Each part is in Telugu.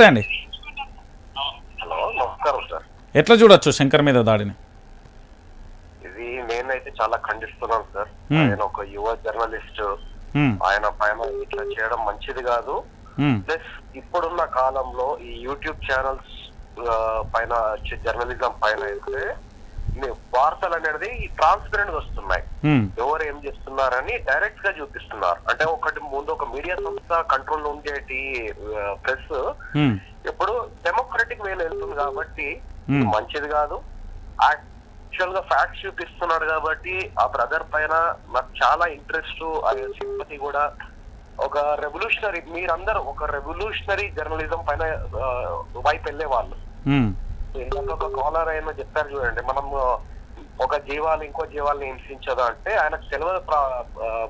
నమస్తే అండి. హలో నమస్కారం సార్. ఎట్లా చూడొచ్చు శంకర్ మీద దాడిని? ఇది నేనైతే చాలా ఖండిస్తున్నాను సార్. ఆయన ఒక యువ జర్నలిస్ట్. ఆయన పైన ఇట్లా చేయడం మంచిది కాదు. ప్లస్ ఇప్పుడున్న కాలంలో ఈ యూట్యూబ్ ఛానల్స్ పైన జర్నలిజం పైన అయితే వార్తలు అనేది ట్రాన్స్పరెంట్ వస్తున్నాయి. ఎవరు ఏం చేస్తున్నారని డైరెక్ట్గా చూపిస్తున్నారు. అంటే ఒకటి ముందు ఒక మీడియా సంస్థ కంట్రోల్ ఉండేటి ప్రెస్ ఇప్పుడు డెమోక్రటిక్ వేలో వెళ్తుంది కాబట్టి మంచిది కాదు. యాక్చువల్గా ఫ్యాక్ట్స్ చూపిస్తున్నాడు కాబట్టి ఆ బ్రదర్ పైన నాకు చాలా ఇంట్రెస్ట్ సింపతి కూడా. ఒక రెవల్యూషనరీ మీరందరూ ఒక రెవల్యూషనరీ జర్నలిజం పైన వైపు వెళ్ళే వాళ్ళు ఇందాక ఒక కాలర్ అయినా చెప్పారు చూడండి మనం ఒక జీవాలు ఇంకో జీవాల్ని హింసించదు అంటే ఆయనకు తెలియదు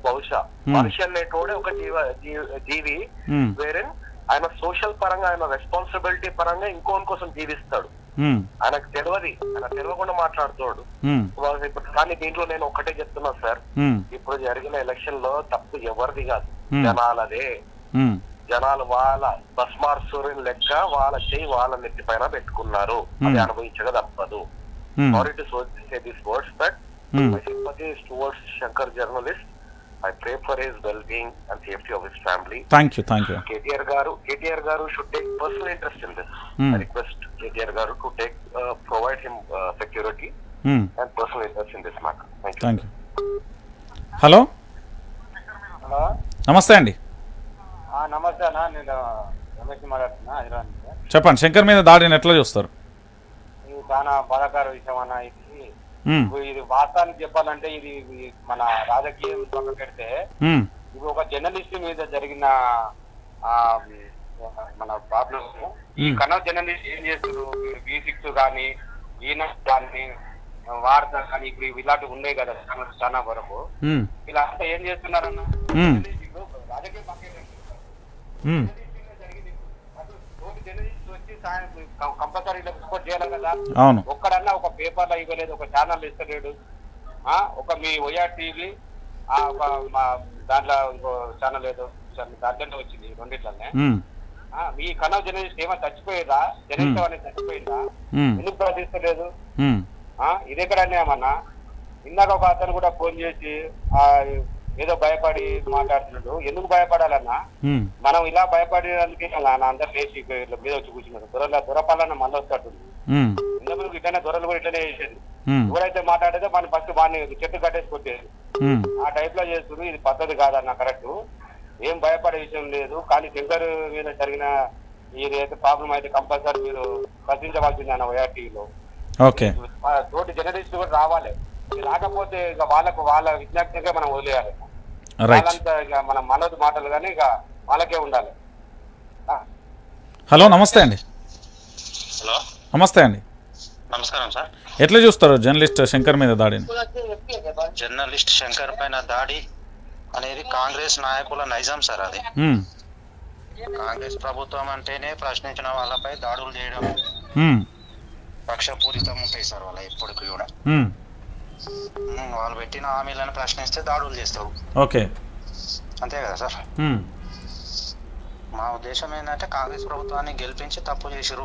బహుశా. Hmm. మనిషి అనేటోడే ఒక జీవ జీవి వేరే ఆయన సోషల్ పరంగా ఆయన రెస్పాన్సిబిలిటీ పరంగా ఇంకోని కోసం జీవిస్తాడు. ఉమ్, ఆయనకు తెలియదు ఆయన తెలియకుండా మాట్లాడుతాడు ఇప్పుడు కానీ దీంట్లో నేను ఒకటే చెప్తున్నా సార్. ఇప్పుడు జరిగిన ఎలక్షన్లో తప్పు ఎవరిది కాదు. Hmm. జనాలదే. జనాలు వాళ్ళ బస్మార్ సూర్యుని లెక్క వాళ్ళ చేయి వాళ్ళ నెత్తి పైన పెట్టుకున్నారు. అది. అనుభవించక తప్పదు. ఉమ్, sorry to say this words but. My sympathy is towards Shankar journalist I pray for his well being and safety of his family thank you thank you KTR garu KTR garu should take personal interest in this. Request KTR garu to take provide him security and personal interest in this matter thank you hello hello నమస్తే అండి. నమస్తే నేను రమేష్ మాట్లాడుతున్నా హైదరాబాద్ చెప్పండి శంకర్ మీద దాడిని ఎట్లా చూస్తారు? ఇది చాలా బాధాకర విషయం అన్న ఇది వాస్తవానికి చెప్పాలంటే ఇది మన రాజకీయం పక్కన పెడితే ఇది ఒక జర్నలిస్ట్ మీద జరిగిన ఆ మన ప్రాబ్లం ఈ. కన్నడ జర్నలిస్ట్ ఏం చేస్తారు? బీ సిక్స్ కానీ ఈనాడు కానీ వార్త కానీ ఇప్పుడు ఇలాంటివి ఉన్నాయి కదా చాలా- వరకు ఇలా ఏం చేస్తున్నారన్న? రాజకీయం పక్కన పెడితే ఉమ్, కంపల్సరీ సపోర్ట్ చేయాలి కదా అవును. ఒక్కడన్నా ఒక పేపర్లో ఇవ్వలేదు ఒక ఛానల్ ఇస్తలేడు. ఆ ఒక మీ ఒయా టీవీ ఒక మా దాంట్లో ఇంకో ఛానల్ ఏదో దాంట్లోనే వచ్చింది రెండిట్లనే. ఆ, మీ కన్నడ జర్నలిస్ట్ ఏమైనా చచ్చిపోయిందా? జర్నలిస్ట్ అనేది చచ్చిపోయిందా? ఎందుకు ప్రశ్నిస్తలేదు ఇది ఎక్కడ అన్యాయమన్నా ఇందాక ఒక అతను కూడా ఫోన్ చేసి ఆ ఏదో భయపడి మాట్లాడుతున్నాడు. ఎందుకు భయపడాలన్నా? మనం ఇలా భయపడడానికి అందరు లేచి ఇట్లా మీద వచ్చి కూర్చున్నారు. దొరల దొరపాలన్న మళ్ళీ వస్తాడు. ఇంతకుముందు ఇట్లనే దొరలు కూడా ఇట్లనే చేసేది ఎవరైతే మాట్లాడేదో మన ఫస్ట్ వాడిని చెట్టు కట్టేసి కొట్టేది ఆ టైప్లో చేస్తున్నారు ఇది పద్ధతి కాదన్న కరెక్ట్ ఏం భయపడే విషయం లేదు. కానీ శంకర్ మీద జరిగిన అయితే ప్రాబ్లం అయితే కంపల్సరీ మీరు ప్రశ్నించవలసింది అన్న వైఆర్టీలో ఓకే. తోటి జర్నలిస్ట్ కూడా రావాలి. రాకపోతే ఇక వాళ్ళకు వాళ్ళ విజ్ఞప్తిగా మనం వదిలేయాలి. రైట్ వాళ్ళంతా ఇక మన మనోజ్ మాటలు కానీ ఇక వాళ్ళకే ఉండాలి. ఆ. హలో నమస్తే అండి. హలో. నమస్తే అండి. నమస్కారం సార్. ఎట్లా చూస్తారు జర్నలిస్ట్ శంకర్ మీద దాడిని? జర్నలిస్ట్ శంకర్ పైన దాడి అనేది కాంగ్రెస్ నాయకుల నైజం సార్ అది. కాంగ్రెస్ ప్రభుత్వం అంటేనే ప్రశ్నించిన వాళ్ళపై దాడులు చేయడం పక్షపూరితం ఉంటాయి సార్ వాళ్ళ ఇప్పటికి కూడా. వాళ్ళు పెట్టిన హామీలను ప్రశ్నిస్తే దాడులు చేస్తారు ఓకే. అంతే కదా సార్? మా ఉద్దేశం ఏంటంటే కాంగ్రెస్ ప్రభుత్వాన్ని గెలిపించి తప్పు చేసిరు